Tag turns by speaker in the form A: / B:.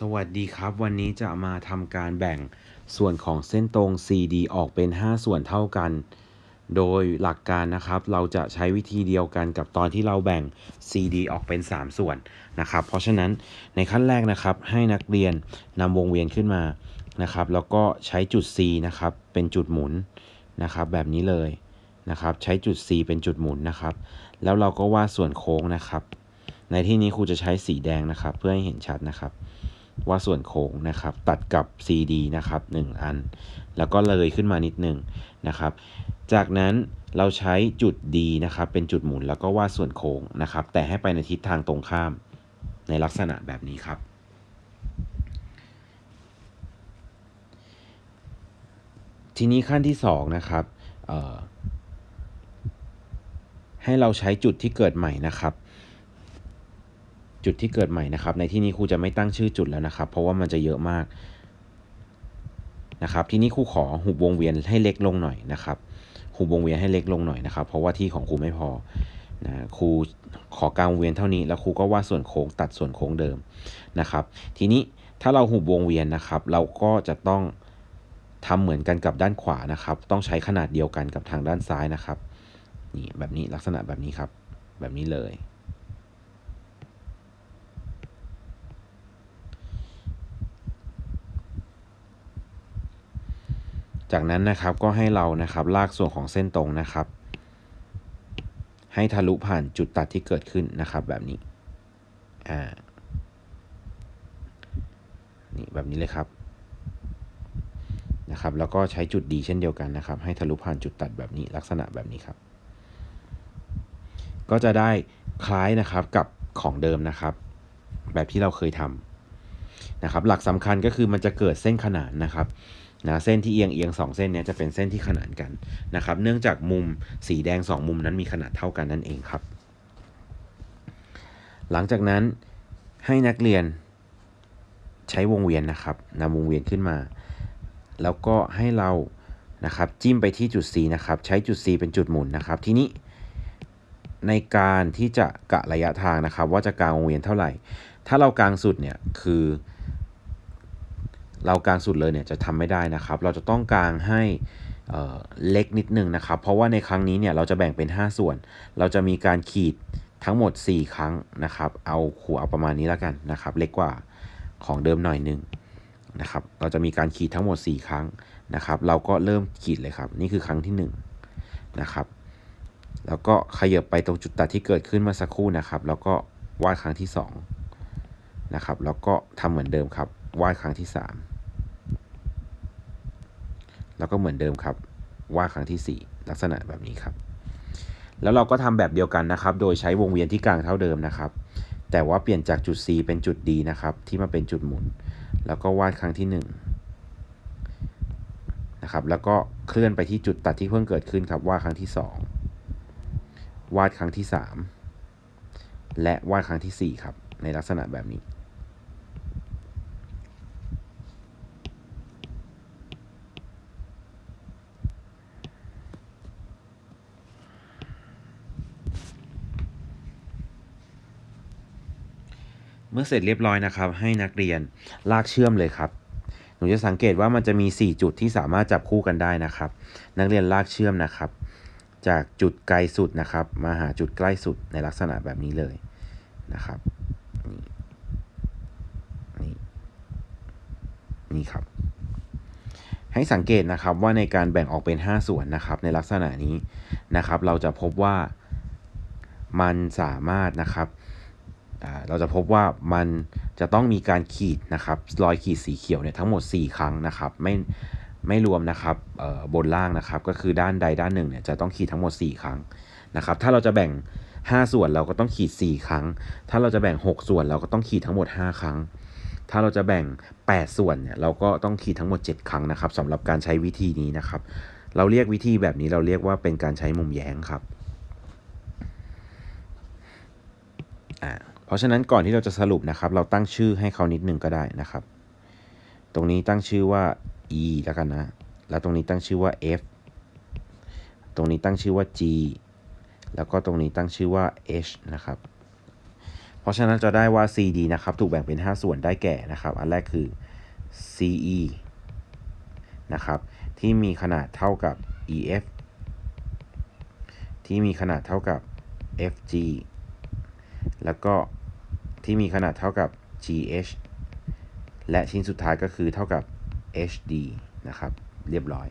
A: สวัสดีครับวันนี้จะมาทำการแบ่งส่วนของเส้นตรง CD ออกเป็น 5 ส่วนเท่ากัน โดยหลักการนะครับ เราจะใช้วิธีเดียวกันกับตอนที่เราแบ่ง CD ออกเป็น 3 ส่วนนะครับ เพราะฉะนั้นในขั้นแรกนะครับ ให้นักเรียนนำวงเวียนขึ้นมานะครับ แล้วก็ใช้จุด C นะครับ เป็นจุดหมุนนะครับ แบบนี้เลยนะครับ ใช้จุด C เป็นจุดหมุนนะครับ แล้วเราก็วาดส่วนโค้งนะครับ ในที่นี้ครูจะใช้สีแดงนะครับ เพื่อให้เห็นชัดนะครับ ว่าส่วนโค้งนะครับ ตัดกับ CD นะครับ 1 อัน แล้วก็เลยขึ้นมานิดหนึ่งนะครับ จากนั้นเราใช้จุด D นะครับ เป็นจุดหมุนแล้วก็วาดส่วนโค้งนะครับ แต่ให้ไปในทิศทางตรงข้ามในลักษณะแบบนี้ครับ ทีนี้ขั้นที่ 2 นะครับให้เราใช้จุดที่เกิดใหม่นะครับ จุดที่เกิดใหม่นะครับ ในที่นี้ครูจะไม่ตั้งชื่อจุดแล้วนะครับ เพราะว่ามันจะเยอะมากนะครับ ทีนี้ครูขอหุบวงเวียนให้เล็กลงหน่อยนะครับ หุบวงเวียนให้เล็กลงหน่อยนะครับ เพราะว่าที่ของครูไม่พอนะครูขอกลางวงเวียนเท่านี้แล้วครูก็วาดส่วนโค้งตัดส่วนโค้งเดิมนะครับ ทีนี้ถ้าเราหุบวงเวียนนะครับ เราก็จะต้องทำเหมือนกันกับด้านขวานะครับ ต้องใช้ขนาดเดียวกันกับทางด้านซ้ายนะครับนี่แบบนี้ลักษณะแบบนี้ครับ แบบนี้เลย จากนั้นนะครับก็ให้เรานะครับลากส่วนของเส้นตรงนะครับ ให้ทะลุผ่านจุดตัดที่เกิดขึ้นนะครับแบบนี้อ่านี่แบบนี้เลยครับนะครับแล้วก็ใช้จุดดีเช่นเดียวกันนะครับ ให้ทะลุผ่านจุดตัดแบบนี้ลักษณะแบบนี้ครับ ก็จะได้คล้ายนะครับกับของเดิมนะครับ แบบที่เราเคยทำนะครับ หลักสำคัญก็คือมันจะเกิดเส้นขนานนะครับ นะเส้นที่เอียงเอียงสองเส้นนี้จะเป็นเส้นที่ขนานกันนะครับ เนื่องจากมุมสีแดง 2 มุมนั้นมีขนาดเท่ากันนั่นเองครับ หลังจากนั้นให้นักเรียนใช้วงเวียนนะครับนำวงเวียนขึ้นมา แล้วก็ให้เรานะครับจิ้มไปที่จุด C นะครับ ใช้จุด C เป็นจุดหมุนนะครับ ทีนี้ในการที่จะกะระยะทางนะครับ ว่าจะกางวงเวียนเท่าไหร่ ถ้าเรากางสุดเนี่ยคือ เรากางสุดเลยเนี่ยจะทำไม่ได้นะครับ เราจะต้องกางให้เล็กนิดนึงนะครับ เพราะว่าในครั้งนี้เนี่ยเราจะแบ่งเป็น 5 ส่วน เราจะมีการขีดทั้งหมด 4 ครั้งนะครับ เอาขูเอาประมาณนี้แล้วกันนะครับ เล็กกว่าของเดิมหน่อยนึงนะครับ เราจะมีการขีดทั้งหมด 4 ครั้งนะครับ เราก็เริ่มขีดเลยครับ นี่คือครั้งที่1นะครับ แล้วก็ขยับไปตรงจุดตัดที่เกิดขึ้นเมื่อสักครู่นะครับ แล้วก็วาดครั้งที่2นะครับ แล้วก็ทำเหมือนเดิมครับ วาดครั้งที่3 แล้วก็เหมือนเดิมครับวาดครั้งที่ 4 ลักษณะแบบนี้ครับ แล้วเราก็ทำแบบเดียวกันนะครับ โดยใช้วงเวียนที่กลางเท่าเดิมนะครับ แต่ว่าเปลี่ยนจากจุด C เป็นจุด D นะครับ ที่มาเป็นจุดหมุน แล้วก็วาดครั้งที่ 1 นะครับ แล้วก็เคลื่อนไปที่จุดตัดที่เพิ่งเกิดขึ้นครับวาดครั้งที่ 2 วาดครั้งที่ 3 และวาดครั้งที่ 4 ครับ ในลักษณะแบบนี้ เมื่อเสร็จเรียบร้อยนะครับ ให้นักเรียนลากเชื่อมเลยครับ หนูจะสังเกตว่ามันจะมี 4 จุดที่สามารถจับคู่กันได้นะครับ นักเรียนลากเชื่อมนะครับ จากจุดไกลสุดนะครับ มาหาจุดใกล้สุดในลักษณะแบบนี้เลยนะครับนี่นี่ครับ ให้สังเกตนะครับว่าในการแบ่งออกเป็น 5 ส่วนนะครับ ในลักษณะนี้นะครับ เราจะพบว่ามันสามารถนะครับ เราจะพบว่ามันจะต้องมีการขีดนะครับรอยขีดสีเขียวเนี่ยทั้งหมด 4 ครั้งนะครับไม่ไม่รวมนะครับบนล่างนะครับ ก็คือด้านใดด้านหนึ่งเนี่ยจะต้องขีดทั้งหมด 4 ครั้งนะครับ ถ้าเราจะแบ่ง 5 ส่วนเราก็ต้องขีด 4 ครั้ง ถ้าเราจะแบ่ง 6 ส่วนเราก็ต้องขีดทั้งหมด 5 ครั้ง ถ้าเราจะแบ่ง 8 ส่วนเนี่ยเราก็ต้องขีดทั้งหมด 7 ครั้งนะครับสำหรับการใช้วิธีนี้นะครับ เราเรียกวิธีแบบนี้เราเรียกว่าเป็นการใช้มุมแย้งครับอ่า ราะฉะนั้นก่อนที่เราจะสรุปนะครับ เราตั้งชื่อให้เขานิดนึงก็ได้นะครับ ตรงนี้ตั้งชื่อว่า e แล้วกันนะ แล้วตรงนี้ตั้งชื่อว่า f ตรงนี้ตั้งชื่อว่า g แล้วก็ตรงนี้ตั้งชื่อว่า h นะครับ เพราะฉะนั้นจะได้ว่า CD นะครับ ถูกแบ่งเป็น 5 ส่วนได้แก่นะครับ อันแรกคือ CE นะครับ ที่มีขนาดเท่ากับ EF ที่มีขนาดเท่ากับ FG แล้วก็ ที่มีขนาดเท่ากับ GH และชิ้นสุดท้ายก็คือเท่ากับ HD นะครับ เรียบร้อย